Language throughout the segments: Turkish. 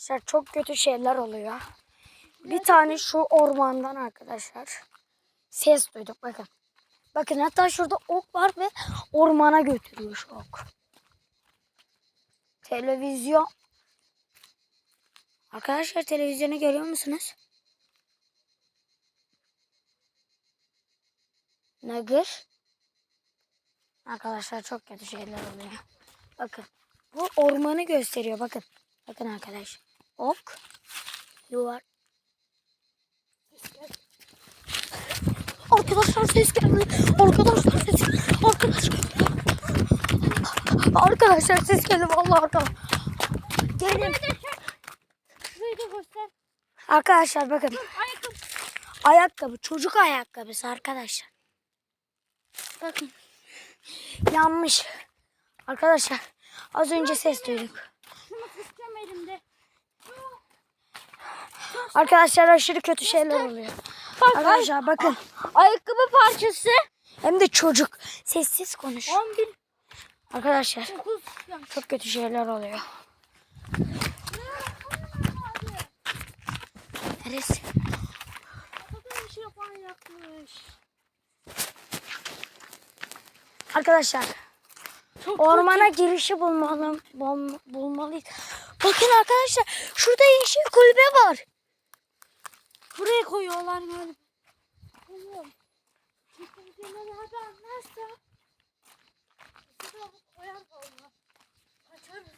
Arkadaşlar çok kötü şeyler oluyor. Bir tane şu ormandan arkadaşlar ses duyduk bakın. Bakın hatta şurada ok var ve ormana götürüyor şu ok. Televizyon. Arkadaşlar televizyonu görüyor musunuz? Nagır. Arkadaşlar çok kötü şeyler oluyor. Bakın. Bu ormanı gösteriyor bakın. Bakın arkadaş. Ok. Yuvar. Arkadaşlar ses geldi. Arkadaşlar ses Arkadaşlar. Arkadaşlar ses geldi vallahi arkadaşlar. Gelin. Şurayı. Arkadaşlar bakın. Ayakkabı. Ayakkabı. Çocuk ayakkabısı arkadaşlar. Bakın. Yanmış. Arkadaşlar az önce ses duyduk. Şunu tutacağım elimde. Arkadaşlar aşırı kötü şeyler oluyor. Bak Arkadaşlar bakın. ayakkabı parçası. Hem de çocuk. Sessiz konuş. 11 Arkadaşlar 9 yaş. çok kötü şeyler oluyor. Neresi? Arkadaşlar Çok ormana girişi bulmalı, bul, bulmalıyız. Bakın arkadaşlar şurada yeşil kulübe var. Buraya koyuyorlar. Bilmiyorum. Çünkü videoları hadi anlarsa. Bizi de koyar valla. Kaçarız.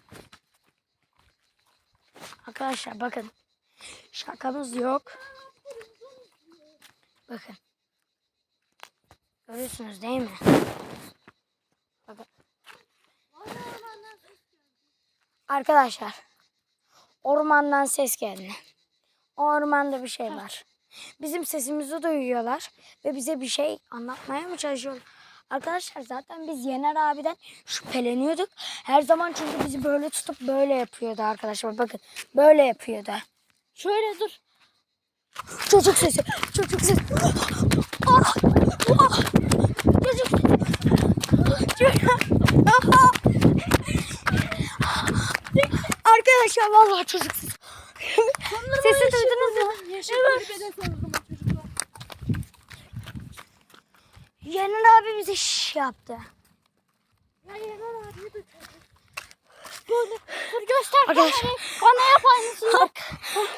Arkadaşlar bakın. Şakamız yok. Bakın. Görüyorsunuz değil mi? Bakın. Arkadaşlar. Ormandan ses geldi. Ormanda bir şey var. Bizim sesimizi duyuyorlar ve bize bir şey anlatmaya mı çalışıyorlar? Arkadaşlar zaten biz Yener abiden şüpheleniyorduk. Her zaman çünkü bizi böyle tutup böyle yapıyordu arkadaşlar. Bakın böyle yapıyordu. Şöyle dur. Çocuk sesi. Çocuk sesi. Ah! Ah! Çocuk sesi. Arkadaşlar vallahi çocuk sesi. Sesi duydunuz mu? Çocuklar. Yener abi bize şiş yaptı. Ya Yener abi de. Böyle dur göster kamerayı. Bana yap aynısını.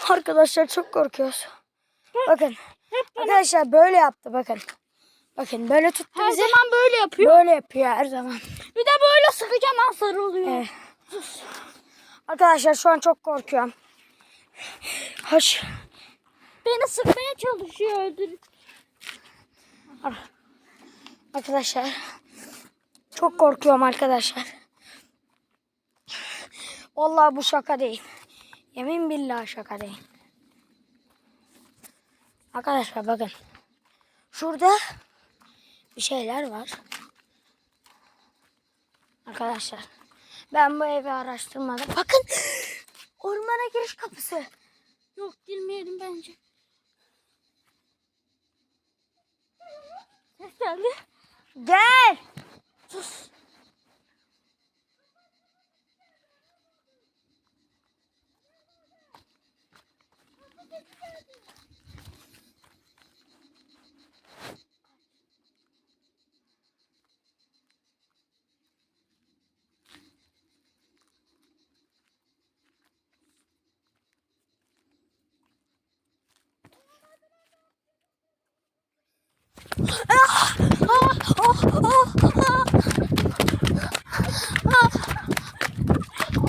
Arkadaşlar çok korkuyoruz. Bakın. Arkadaşlar böyle yaptı bakın. Bakın böyle tuttu Her bizi. zaman böyle yapıyor. Böyle yapıyor her zaman. Bir de böyle sıkacağım an sarılıyor. Evet. Arkadaşlar şu an çok korkuyorum. Hoş. Beni sıkmaya çalışıyor öldür. Arkadaşlar çok korkuyorum arkadaşlar. Vallahi bu şaka değil. Yemin billahi şaka değil. Arkadaşlar bakın. Şurada bir şeyler var. Arkadaşlar ben bu evi araştırmadım. Bakın ormana giriş kapısı. Yok girmeyelim bence. Ses geldi. Gel. Sus.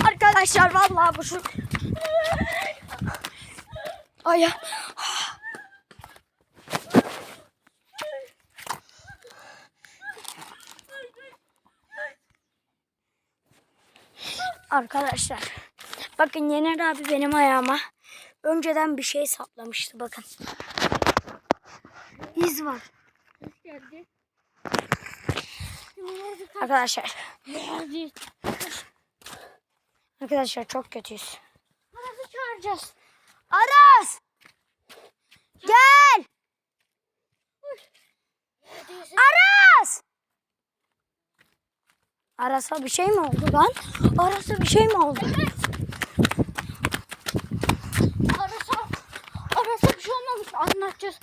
Arkadaşlar vallahi bu şu. Ay. Arkadaşlar bakın Yener abi benim ayağıma önceden bir şey saplamıştı bakın. İz var. Hoş geldin. Arkadaşlar. Geldi. Arkadaşlar çok kötüyüz. Aras'ı çağıracağız. Aras! Gel! Aras! Aras'a bir şey mi oldu lan? Aras'a bir şey mi oldu? Evet. Aras'a Aras'a bir şey olmamış anlatacağız.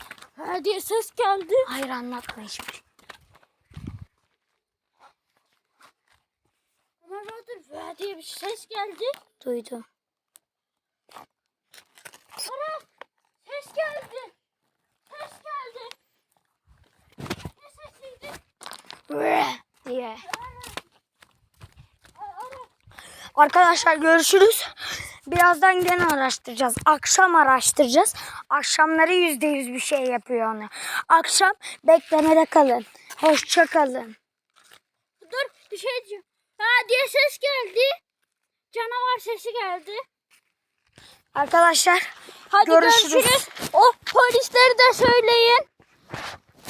Ha diye ses geldi. Hayır anlatma hiçbir şey. Bahadır ha diye bir ses geldi. Duydum. Ara ses geldi. Ses geldi. Ne sesiydi? Diye. Arkadaşlar görüşürüz. Birazdan gene araştıracağız. Akşam araştıracağız. Akşamları yüzde yüz bir şey yapıyor onu. Akşam beklemede kalın. Hoşça kalın. Dur bir şey diyeceğim. Ha diye ses geldi. Canavar sesi geldi. Arkadaşlar Hadi Görüşürüz. görüşürüz. O polisleri de söyleyin.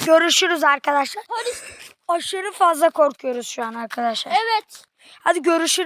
görüşürüz arkadaşlar. Polis Aşırı fazla korkuyoruz şu an arkadaşlar. evet. Hadi görüşürüz.